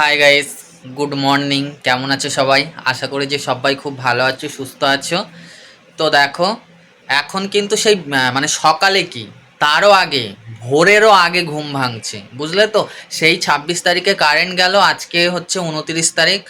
Hi guys good morning কেমন আছো সবাই? আশা করি যে সবাই খুব ভালো আছো, সুস্থ আছো। তো দেখো, এখন কিন্তু সেই মানে সকালে কি? তারও আগে, ভোরেরও আগে ঘুম ভাঙছে। বুঝলে তো? সেই ছাব্বিশ তারিখে কারেন্ট গেল, আজকে হচ্ছে উনতিরিশ তারিখ।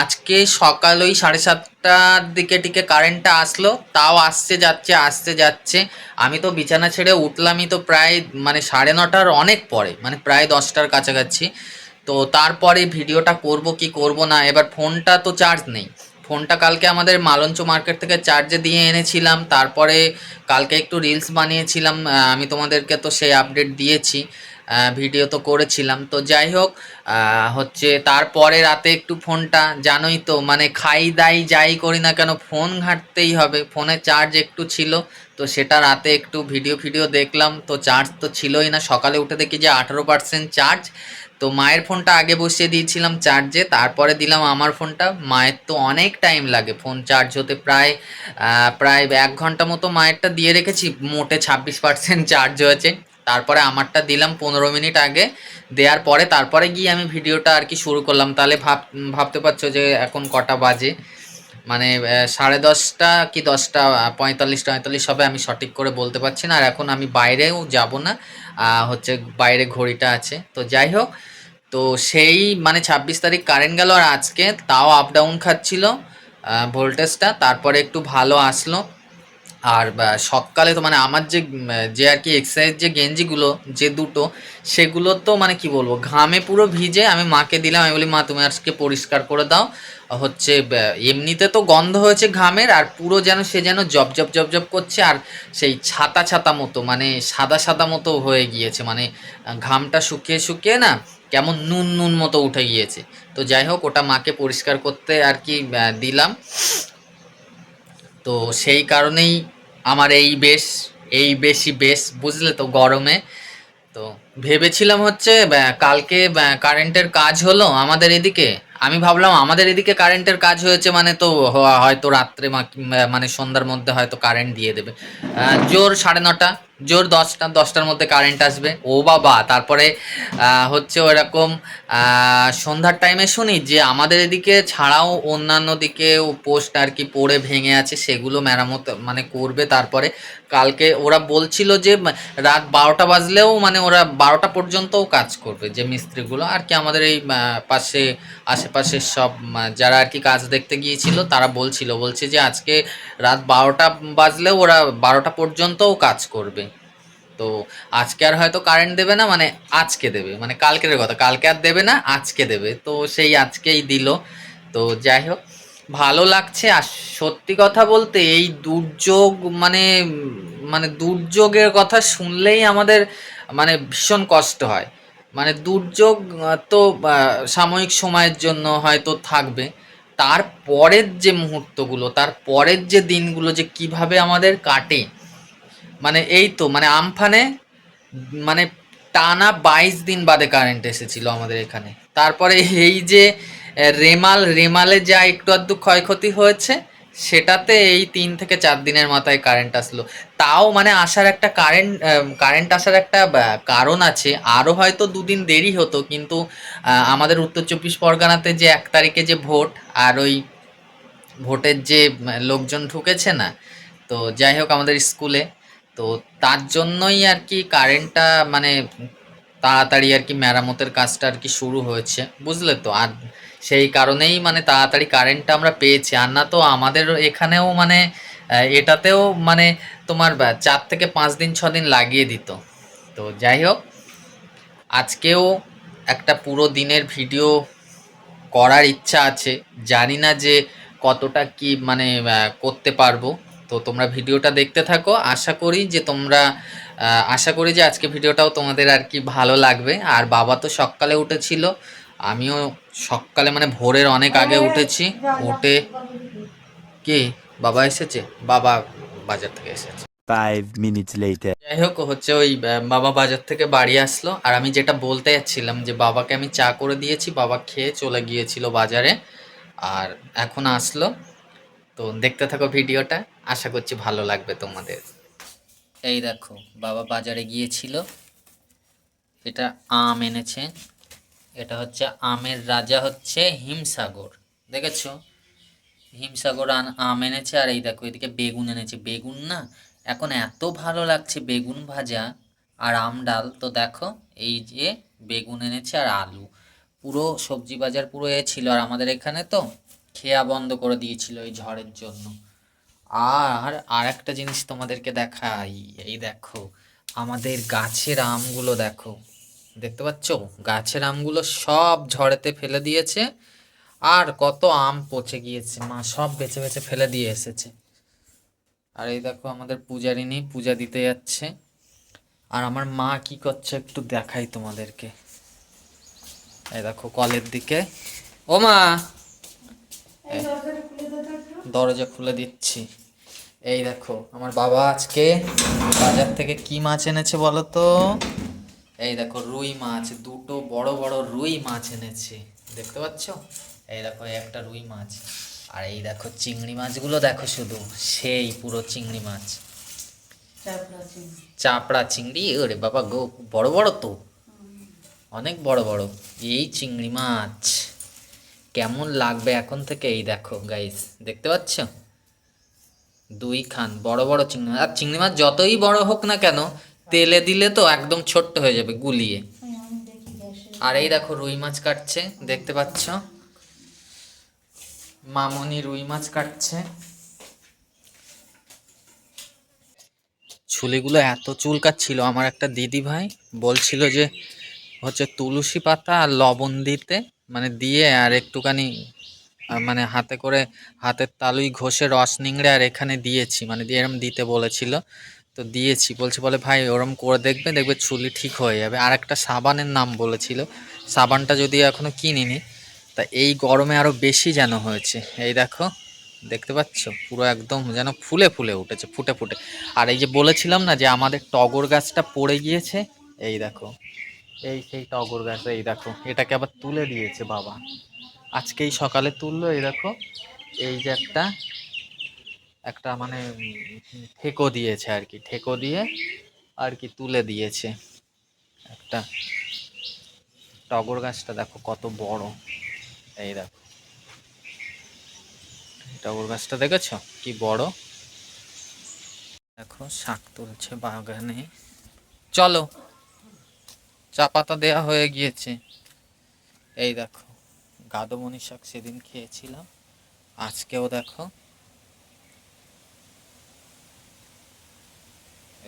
আজকে সকাল ওই সাড়ে সাতটার দিকে টিকে কারেন্টটা আসলো, তাও আসছে, যাচ্ছে আসছে, যাচ্ছে। আমি তো বিছানা ছেড়ে উঠলামই তো প্রায় মানে সাড়ে নটার অনেক পরে মানে প্রায় দশটার কাছাকাছি। তো তারপরে ভিডিওটা করব কি করব না, এবার ফোনটা তো চার্জ নেই। ফোনটা কালকে আমাদের মালঞ্চ মার্কেট থেকে চার্জে দিয়ে এনেছিলাম, তারপরে কালকে একটু রিলস বানিয়েছিলাম আমি তোমাদেরকে তো সেই আপডেট দিয়েছি ভিডিও তো করেছিলাম। তো যাই হোক হচ্ছে তারপরে রাতে একটু ফোনটা, জানোই তো মানে খাই দাই যাই করি না কেন, ফোন ঘাঁটতেই হবে, ফোনে চার্জ একটু ছিল, তো সেটা রাতে একটু ভিডিও ভিডিও দেখলাম, তো চার্জ তো ছিলই না, সকালে উঠে দেখি যে আঠেরো পার্সেন্ট চার্জ তো মায়ের ফোনটা আগে বসিয়ে দিয়েছিলাম চার্জে তারপরে দিলাম আমার ফোনটা। মায়ের তো অনেক টাইম লাগে ফোন চার্জ হতে, প্রায় প্রায় এক ঘণ্টা মতো মায়েরটা দিয়ে রেখেছি, মোটে ছাব্বিশ পার্সেন্ট চার্জ হয়েছে। তারপরে আমারটা দিলাম পনেরো মিনিট আগে, দেওয়ার পরে তারপরে গিয়ে আমি ভিডিওটা আর কি শুরু করলাম। তাহলে ভাব, ভাবতে পারছ যে এখন কটা বাজে? মানে সাড়ে দশটা কি দশটা, পঁয়তাল্লিশ, টয়তাল্লিশ হবে আমি সঠিক করে বলতে পারছি না। আর এখন আমি বাইরেও যাব না হচ্ছে বাইরে ঘড়িটা আছে। তো যাই হোক তো সেই মানে ছাব্বিশ তারিখ কারেন্ট গেল আর আজকে, তাও আপ ডাউন খাচ্ছিল ভোল্টেজটা তারপরে একটু ভালো আসলো। আর সকালে তো মানে আমার যে যে আর কি এক্সারসাইজ যে গেঞ্জিগুলো, যে দুটো, সেগুলো তো মানে কি বলব, ঘামে পুরো ভিজে আমি মাকে দিলাম, আমি বলি, মা, তুমি আজকে পরিষ্কার করে দাও। হচ্ছে এমনিতে তো গন্ধ হয়েছে ঘামের, আর পুরো যেন সে যেন জব জব জব জব করছে, আর সেই ছাতা ছাতা মতো মানে সাদা সাদা মতো হয়ে গিয়েছে। মানে ঘামটা শুকিয়ে শুকিয়ে না কেমন নুন নুন মতো উঠে গিয়েছে। তো যাই হোক, ওটা মাকে পরিষ্কার করতে আর কি দিলাম। তো সেই কারণেই আমার এই বেশ, এই বেশি বেশ, বুঝলে তো গরমে। তো ভেবেছিলাম হচ্ছে কালকে কারেন্টের কাজ হলো আমাদের এদিকে। আমি ভাবলাম আমাদের এদিকে কারেন্টের কাজ হয়েছে মানে তো হয়তো রাত্রে মানে সন্ধ্যার মধ্যে হয়তো কারেন্ট দিয়ে দেবে। জোর সাড়ে নটা। জোর দশটা, দশটার মধ্যে কারেন্ট আসবে। ও বাবা, তারপরে হচ্ছে ওরকম সন্ধ্যার টাইমে শুনি যে আমাদের এদিকে ছাড়াও অন্যান্য দিকে পোস্ট আর কি পড়ে ভেঙে আছে, সেগুলো মেরামত মানে করবে তারপরে। কালকে ওরা বলছিল যে রাত বারোটা বাজলেও মানে ওরা বারোটা পর্যন্তও কাজ করবে যে মিস্ত্রিগুলো। আর কি আমাদের এই পাশে আশেপাশের সব যারা আর কি কাজ দেখতে গিয়েছিল, তারা বলছিল, বলছে যে আজকে রাত বারোটা বাজলেও ওরা বারোটা পর্যন্তও কাজ করবে। তো আজকে আর হয়তো কারেন্ট দেবে না মানে আজকে দেবে মানে কালকের কথা। কালকে আর দেবে না, আজকে দেবে। তো সেই আজকেই দিল। তো যাই হোক ভালো লাগছে। আর সত্যি কথা বলতে এই দুর্যোগ মানে মানে দুর্যোগের কথা শুনলেই আমাদের মানে ভীষণ কষ্ট হয়। মানে দুর্যোগ তো সাময়িক সময়ের জন্য হয়তো থাকবে। তার পরের যে মুহূর্তগুলো, তার পরের যে দিনগুলো যে কীভাবে আমাদের কাটে মানে এই তো মানে আমফানে মানে টানা বাইশ দিন বাদে কারেন্ট এসেছিল আমাদের এখানে। তারপরে এই যে রেমাল, রেমালে যা একটু আধটু ক্ষয়ক্ষতি হয়েছে, সেটাতে এই তিন থেকে চার দিনের মাথায় কারেন্ট আসলো। তাও মানে আসার একটা কারেন্ট কারেন্ট আসার একটা কারণ আছে। আরও হয়তো দুদিন দেরি হতো, কিন্তু আমাদের উত্তর চব্বিশ পরগনাতে যে এক তারিখে যে ভোট, আর ওই ভোটের যে লোকজন ঢুকেছে না, তো যাই হোক আমাদের স্কুলে, তো তার জন্যই আর কি কারেন্টটা মানে তাড়াতাড়ি আর কি মেরামতের কাজটা আর কি শুরু হয়েছে, বুঝলে তো? আর সেই কারণেই মানে তাড়াতাড়ি কারেন্টটা আমরা পেয়েছি। আর না তো আমাদের এখানেও মানে এটাতেও মানে তোমার চার থেকে পাঁচ দিন, ছ দিন লাগিয়ে দিত। তো যাই হোক, আজকেও একটা পুরো দিনের ভিডিও করার ইচ্ছা আছে। জানি না যে কতটা কি মানে করতে পারব। তো তোমরা ভিডিওটা দেখতে থাকো। আশা করি যে তোমরা আশা করি যে আজকে ভিডিওটাও তোমাদের আর কি ভালো লাগবে। আর বাবা তো সকালে উঠেছিল। আমিও সকালে মানে ভোরের অনেক আগে উঠেছি উঠে কি বাবা এসেছে? বাবা বাজার থেকে এসেছে. যাই হোক হচ্ছে ওই বাবা বাজার থেকে বাড়ি আসলো। আর আমি যেটা বলতে যাচ্ছিলাম যে বাবাকে আমি চা করে দিয়েছি বাবা খেয়ে চলে গিয়েছিল বাজারে আর এখন আসলো। তো দেখতে থাকো ভিডিওটা আশা করছি ভালো লাগবে তোমাদের। এই দেখো বাবা বাজারে গিয়েছিল। এটা আম এনেছে। এটা হচ্ছে আমের রাজা হচ্ছে হিমসাগর, দেখেছ? হিমসাগর আম এনেছে আর এই দেখো, এদিকে বেগুন এনেছে। বেগুন না, এখন এত ভালো লাগছে বেগুন ভাজা আর আম ডাল। তো দেখো, এই যে বেগুন এনেছে আর আলু। পুরো সবজি বাজার পুরো এ ছিল আর আমাদের এখানে তো খেয়া বন্ধ করে দিয়েছিল এই ঝড়ের জন্য। আর আর একটা জিনিস তোমাদেরকে দেখাই, এই দেখো, আমাদের গাছের আমগুলো দেখো। দেখতে পাচ্ছ? গাছের আমগুলো সব ঝড়েতে ফেলে দিয়েছে। আর কত আম পচে গিয়েছে মা সব বেছে বেছে ফেলে দিয়ে এসেছে। আর এই দেখো আমাদের পূজারিনী পূজা দিতে যাচ্ছে। আর আমার মা কি করছে একটু দেখাই তোমাদেরকে। এই দেখো কলের দিকে। ও মা! দরজা খুলে দিচ্ছি। এই দেখো আমার বাবা আজকে বাজার থেকে কি মাছ এনেছে বলো তো? এই দেখো রুই মাছ দুটো বড় বড় রুই মাছ এনেছে। দেখতে পাচ্ছ? এই দেখো একটা রুই মাছ। আর এই দেখো চিংড়ি মাছগুলো দেখো শুধু সেই পুরো চিংড়ি মাছ। চাপড়া চিংড়ি। ওরে বাবা গো বড় বড় তো। অনেক বড় বড়। এই চিংড়ি মাছ। কেমন লাগবে এখন থেকে এই দেখো গাইস দেখতে পাচ্ছ? দুই খান বড় বড় চিংড়ি মাছ। আর চিংড়ি মাছ যতই বড় হোক না কেন তেলে দিলে তো একদম ছোট্ট হয়ে যাবে গুলিয়ে। আর এই দেখো রুই মাছ কাটছে দেখতে পাচ্ছ? মামনি রুই মাছ কাটছে। চুলিগুলো এত চুলকাচ্ছিল আমার একটা দিদি ভাই বলছিল যে হচ্ছে তুলসী পাতা আর লবণ দিতে মানে দিয়ে আর একটুখানি মানে হাতে করে হাতের তালুই ঘষে রস নিংড়ে আর এখানে দিয়েছি মানে দিয়ে এরম দিতে বলেছিল। তো দিয়েছি। বলছে, বলে, ভাই, ওরম করে দেখবে দেখবে চুলি ঠিক হয়ে যাবে। আর একটা সাবানের নাম বলেছিল। সাবানটা যদি এখনও কিনিনি, তা এই গরমে আরও বেশি যেন হয়েছে। এই দেখো, দেখতে পাচ্ছ? পুরো একদম যেন ফুলে ফুলে উঠেছে, ফুটে ফুটে। আর এই যে বলেছিলাম না যে আমাদের টগর গাছটা পড়ে গিয়েছে? এই দেখো, এই সেই টগর গাছ, এই দেখো, এটাকে আবার তুলে দিয়েছে বাবা। আজকেই সকালে তুললো, এই দেখো, এই যে একটা একটা মানে ঠেকো দিয়েছে আর কি, ঠেকো দিয়ে আর কি তুলে দিয়েছে একটা। টগর গাছটা দেখো কত বড়। এই দেখো। টগর গাছটা দেখেছ? কি বড়। দেখো, শাক তুলছে বাগানে। চলো, চা পাতা দেয়া হয়ে গিয়েছে। এই দেখো, গাদমণি শাক সেদিন খেয়েছিলাম। আজকেও দেখো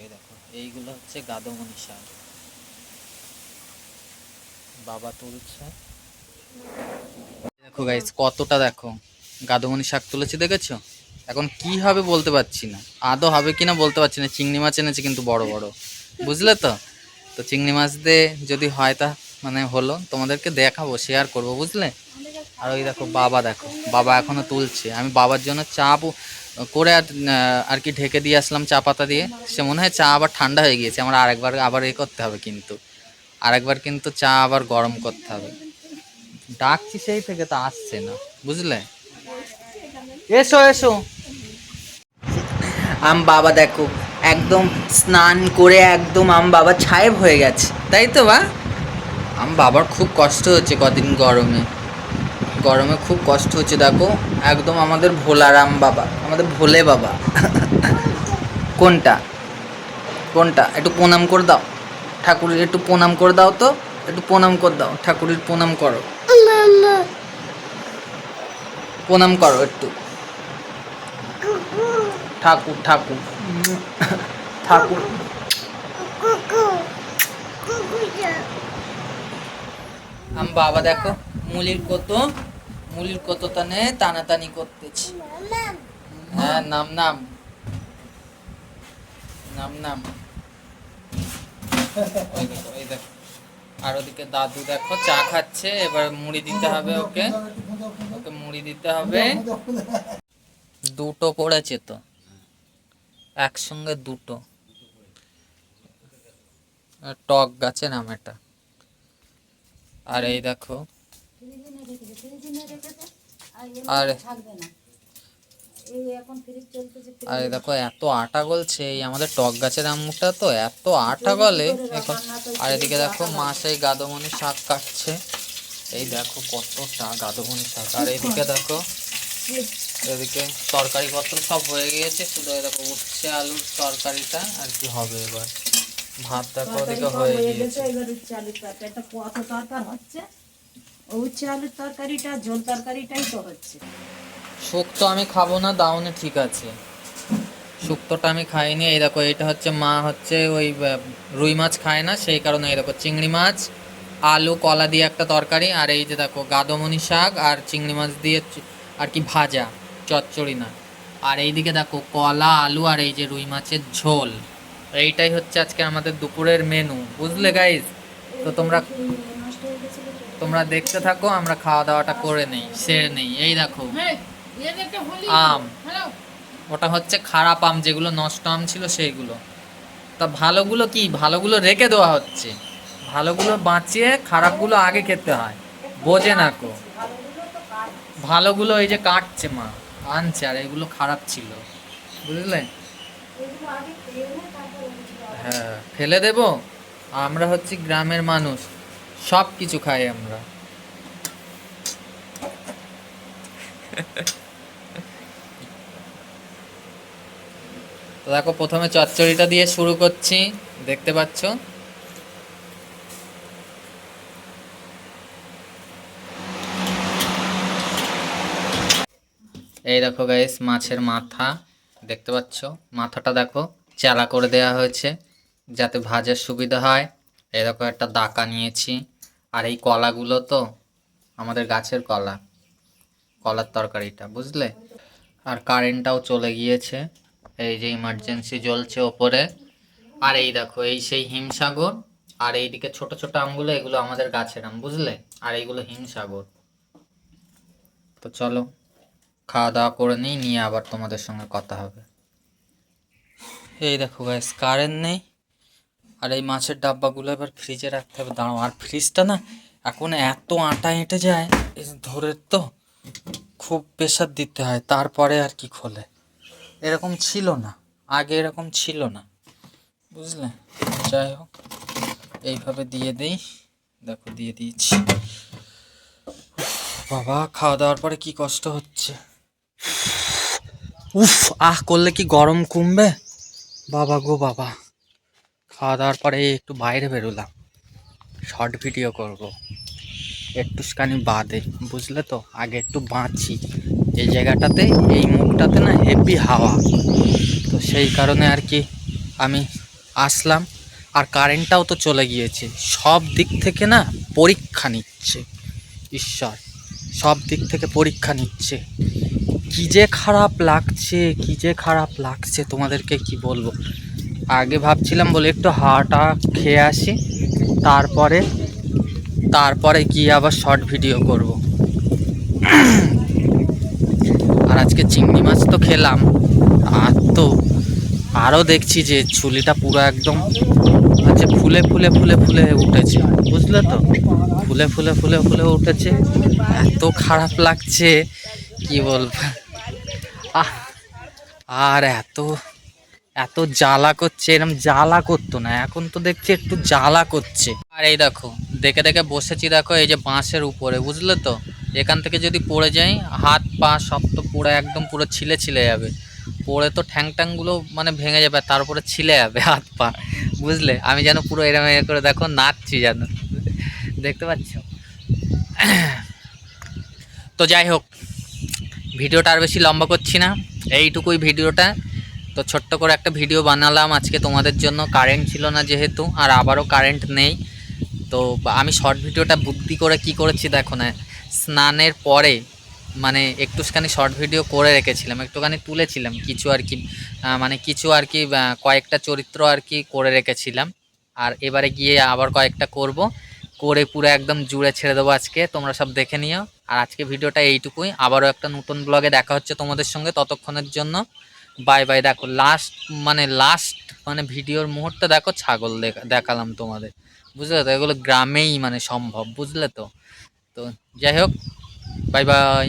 এই দেখো, এইগুলো হচ্ছে গাদমণি শাক। বাবা তুলছে। দেখো গাইস কতটা দেখো, গাদমণি শাক তুলেছি দেখেছ? এখন কি হবে বলতে পারছি না। আদৌ হবে কিনা বলতে পারছি না, চিংড়ি মাছ এনেছে কিন্তু বড় বড়। বুঝলে তো? তো চিংড়ি মাছ দিয়ে যদি হয় তা মানে হলো, তোমাদেরকে দেখাবো শেয়ার করব, বুঝলে? আর ওই দেখো বাবা দেখো, বাবা এখনও তুলছে। আমি বাবার জন্য চা করে আর আর কি ঢেকে দিয়ে আসলাম চা পাতা দিয়ে। সে মনে হয় চা আবার ঠান্ডা হয়ে গিয়েছে, আমার আরেকবার, আবার এ করতে হবে কিন্তু। আরেকবার কিন্তু চা আবার গরম করতে হবে। ডাকছি সেই থেকে তো আসছে না, বুঝলে? এসো এসো। আম বাবা দেখো, একদম স্নান করে একদম আম বাবা ছায়েব হয়ে গেছে। তাই তো বা? আম বাবার খুব কষ্ট হচ্ছে কদিন গরমে। গরমে খুব কষ্ট হচ্ছে, দেখো। একদম আমাদের ভোলার আম বাবা, আমাদের ভোলে বাবা। কোনটা? কোনটা? একটু প্রণাম করে দাও। ঠাকুরের একটু প্রণাম করে দাও তো। একটু প্রণাম করে দাও। ঠাকুরের প্রণাম করো। প্রণাম করো একটু। ঠাকুর ঠাকুর। ঠাকুর। আম বাবা, দেখো, মুলির কত মুলির কত টানে টানাটানি করতেছি? হ্যাঁ নাম নাম। নাম নাম। ওই দেখো দেখো। আর ওদিকে দাদু দেখো, চা খাচ্ছে, এবার মুড়ি দিতে হবে ওকে। ওকে মুড়ি দিতে হবে। দুটো পড়েছে তো। একসঙ্গে দুটো। টক গাছের নাম এটা। আর এই দেখো আর আর এই দেখো এত আটা গলছে এই আমাদের টক গাছের আমটা তো এত আটা গলে এখন। আর এদিকে দেখো মা সেই গাদমনি শাক কাটছে। এই দেখো কতটা গাদবনি শাক। আর এদিকে দেখো এদিকে তরকারি পত্র সব হয়ে গিয়েছে শুধু দেখো উচ্ছে আলুর তরকারিটা আর কি হবে এবার। ভাত দেখো ওদিকে হয়ে গিয়েছে। এবার উচ্ছে আলুর তরকারিটা কত তরকার হচ্ছে ও উচ্ছে শুক্তো আমি খাব না দাউনে ঠিক আছে। শুক্তোটা আমি খাইনি, এই দেখো, এটা হচ্ছে মা হচ্ছে ওই রুই মাছ খায় না, সেই কারণে এই দেখো, চিংড়ি মাছ, আলু, কলা দিয়ে একটা তরকারি, আর এই যে দেখো, গাদমনি শাক আর চিংড়ি মাছ দিয়ে আর কি ভাজা, চচ্চড়ি না। আর এইদিকে দেখো, কলা, আলু আর এই যে রুই মাছের ঝোল। এইটাই হচ্ছে আজকে আমাদের দুপুরের মেনু বুঝলে গাইজ তো তোমরা তোমরা দেখতে থাকো আমরা খাওয়া দাওয়াটা করে নেই সেরে নেই। এই দেখো আম। ওটা হচ্ছে খারাপ আম যেগুলো নষ্ট আম ছিল সেইগুলো। তা ভালোগুলো কি? ভালোগুলো রেখে দেওয়া হচ্ছে। ভালোগুলো বাঁচিয়ে খারাপগুলো আগে খেতে হয়। বোঝে না কো। ভালোগুলো এই যে কাটছে মা আনছে আর এগুলো খারাপ ছিল। বুঝলে? হ্যাঁ ফেলে দেব? আমরা হচ্ছে গ্রামের মানুষ। সব কিছু খাই আমরা। দেখো, প্রথমে চচ্চড়িটা দিয়ে শুরু করছি। দেখতে পাচ্ছ? এই দেখো গাইস মাছের মাথা। দেখতে পাচ্ছ? মাথাটা দেখো, চালা করে দেওয়া হয়েছে, যাতে ভাজার সুবিধা হয়। দেখো একটা দাকা নিয়েছি। আর এই কলাগুলো তো আমাদের গাছের কলা, কলার তরকারিটা, বুঝলে? আর কারেন্টটাও চলে গিয়েছে। এই যে ইমার্জেন্সি জ্বলছে ওপরে। আর এই দেখো, এই সেই হিমসাগর, আর এইদিকে ছোট ছোট আমগুলো, এগুলো আমাদের গাছের আম, বুঝলে? আর এইগুলো হিমসাগর। তো চলো, খাওয়া দাওয়া করে নিই, নিয়ে আবার তোমাদের সঙ্গে কথা হবে। এই দেখো গাইস কারেন্ট নেই। আর এই মাছের ডাব্বাগুলো এবার ফ্রিজে রাখতে হবে। দাঁড়াও, আর ফ্রিজটা না এখন এত আটা এঁটে যায় ধরে তো খুব প্রেশার দিতে হয়, তারপরে আর কি খোলে। এরকম ছিল না, আগে এরকম ছিল না, বুঝলে? যাই হোক, এইভাবে দিয়ে দিই। দেখো, দিয়ে দিয়েছি। বাবা, খাওয়া দাওয়ার পরে কি কষ্ট হচ্ছে। উফ, আহ, করলে কি গরম কমবে? বাবা গো বাবা। খাওয়া দাওয়ার পরে একটু বাইরে বেরোলাম। শর্ট ভিডিও করব। একটুখানি বাদে, বুঝলে তো? আগে একটু বাঁচি। এই জায়গাটাতে, এই মুখটাতে না হেভি হাওয়া। তো সেই কারণে আর কি আমি আসলাম। আর কারেন্টটাও তো চলে গিয়েছে। সব দিক থেকে না পরীক্ষা নিচ্ছে। ঈশ্বর, সব দিক থেকে পরীক্ষা নিচ্ছে। কী যে খারাপ লাগছে, কী যে খারাপ লাগছে, তোমাদেরকে কি বলব? আগে ভাবছিলাম বলে একটু হাওয়াটা খেয়ে আসি, তারপরে তারপরে গিয়ে আবার শর্ট ভিডিও করব। আর আজকে চিংড়ি মাছ তো খেলাম, আর তো আরও দেখছি যে চুলিটা পুরো একদম হচ্ছে ফুলে ফুলে ফুলে ফুলে উঠেছে, বুঝলে তো? ফুলে ফুলে ফুলে ফুলে উঠেছে, এত খারাপ লাগছে, কি বলব? আর এত এত জ্বালা করছে এরকম জ্বালা করতো না, এখন তো দেখছি একটু জ্বালা করছে। আর এই দেখো, দেখে দেখে বসেছি দেখো, এই যে বাঁশের উপরে, বুঝলে তো? এখান থেকে যদি পড়ে যাই, হাত, পা সব তো পুরো একদম পুরো ছিলে ছিলে যাবে। পড়ে তো ঠ্যাং ট্যাংগুলো মানে ভেঙে যাবে, তারপরে ছিলে যাবে হাত, পা, বুঝলে? আমি যেন পুরো এরম এরম করে দেখো নাচছি যেন। দেখতে পাচ্ছ? তো যাই হোক, ভিডিওটা আর বেশি লম্বা করছি না, এইটুকুই ভিডিওটা। তো ছোট্ট করে একটা ভিডিও বানালাম। আজকে তোমাদের জন্য। কারেন্ট ছিল না যেহেতু, আর আবারও কারেন্ট নেই। তো আমি শর্ট ভিডিওটা বুদ্ধি করে কি করেছি দেখো না, স্নানের পরে মানে একটুখানি শর্ট ভিডিও করে রেখেছিলাম, একটুখানি তুলেছিলাম। কিছু আর কি মানে কিছু আর কি কয়েকটা চরিত্র আর কি করে রেখেছিলাম। আর এবারে গিয়ে আবার কয়েকটা করব। করে পুরো একদম জুড়ে ছেড়ে দেবো আজকে, তোমরা সব দেখে নিও। আর আজকে ভিডিওটা এইটুকুই। আবারও একটা নতুন ব্লগে দেখা হচ্ছে তোমাদের সঙ্গে ততক্ষণের জন্য। বাই বাই, দেখো লাস্ট মানে লাস্ট মানে ভিডিওর মুহূর্তে দেখো ছাগল দেখা, দেখালাম তোমাদের। বুঝলে তো? এগুলো গ্রামেই মানে সম্ভব, বুঝলে তো? তো যাই হোক, বাই বাই।